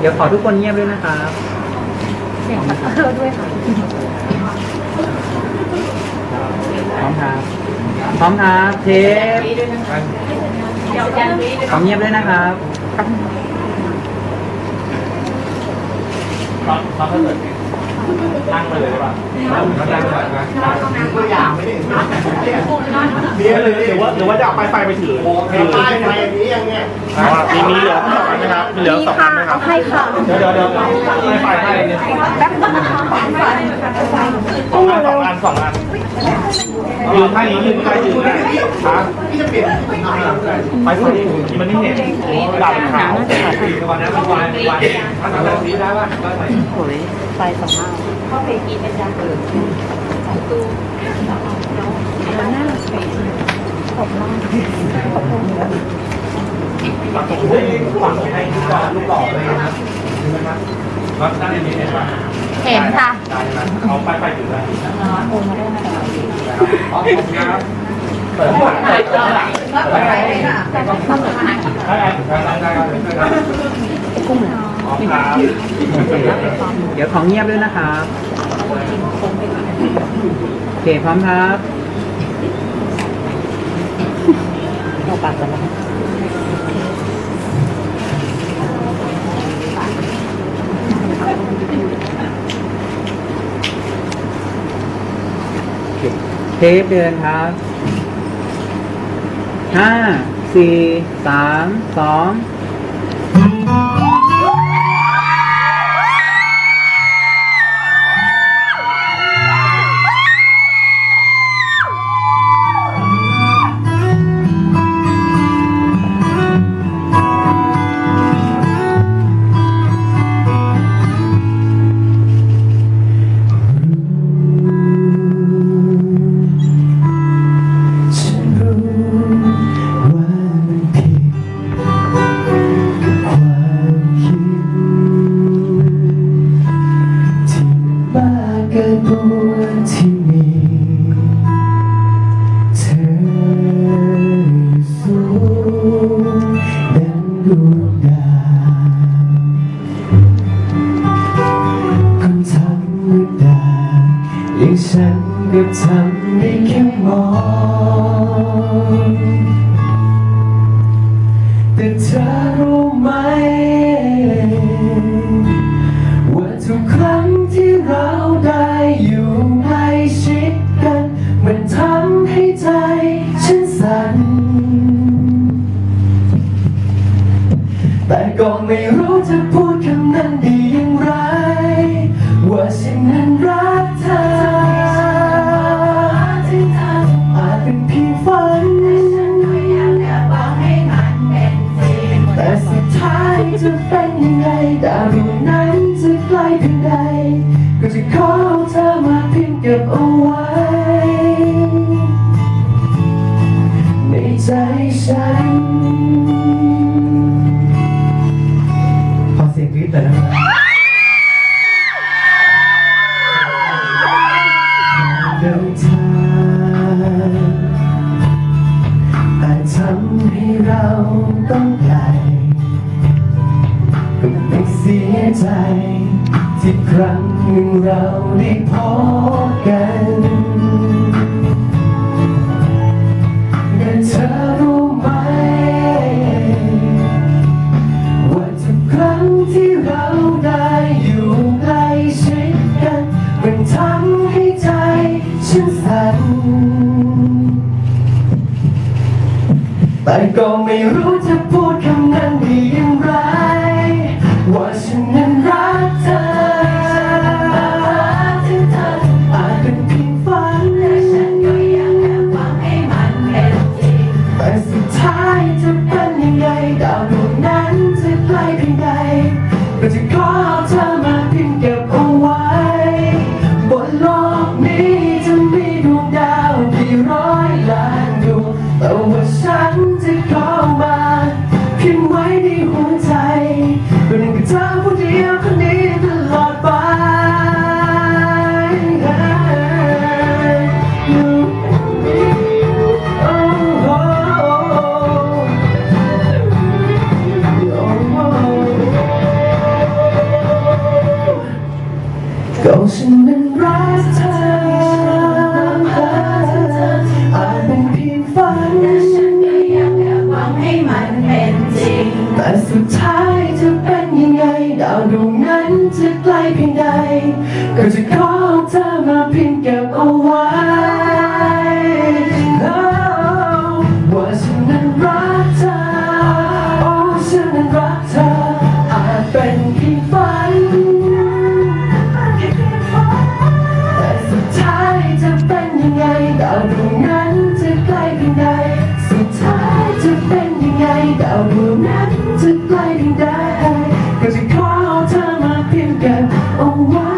เดี๋ยวขอทุกคนเงียบด้วยนะครับเสียงคัตเตอร์ด้วยค่ะ พร้อมครับ พร้อมครับเทปขอเงียบด้วยนะครับนั่งไปเลยได้ป่ะนั่งนั่งก่อนนะตัวอย่างไม่ได้เดี๋ยวเลยหรือว่าหรือว่าจะเอาป้ายไฟไปถือถือป้ายไฟอันนี้ยังไงมีมีเหลือสองอันไหมครับมีเหลือสองอันไหมครับให้ค่ะเดี๋ยวเดี๋ยวเดี๋ยวป้ายไฟให้เนี่ยแป๊บนึงนะคะไฟสองอันสองอันสองอันยืนท่านี้ยืนใครยืนได้ครับพี่จะเปลี่ยนไปไฟมันไม่เห็นดาบขาววันนั้นมันวายมันวายมันทำแบบนี้ได้ป่ะโอ้ยไฟสองหน้าเข้าไปกินเป็นยังเออสองตู้มันน่าสวยขอบมากตัดตรงนี้ฝั่งให้ลูกหล่อลูกหล่อเลยนะรับได้ไหมเนี่ยป่ะเห็นค่ะได้นะเอาไปไปถึงแล้วโอนมาได้ไหมขอบคุณครับเปิดหลังเปิดหลังไปไหนค่ะได้ได้ได้ได้ได้กุ้งเหรอ ครับเดี๋ยวของเงียบด้วยนะครับโอเคพร้อมครับเราปากกันแล้วเทปเดือนครับห้าสี่สามสอง ฉันก็ทำได้แค่มองแต่เธอรู้ายจะเป็นยังไงดาวดวงนั้นจะไกลเพียงใดก็จะขอเธอมาเพียงเก็บเอาไว้ ในใจ ที่ครั้งหนึ่งเราได้พบกันแต่เธอรู้ไหม ว่าทุกครั้งที่เราได้อยู่ใกล้ชิดกันมันทำให้ใจฉันสั่นแต่ก็ไม่รู้จะพูด แต่สุดท้ายจะเป็นยังไงดาวดวงนั้นจะไกลเพียง can get away.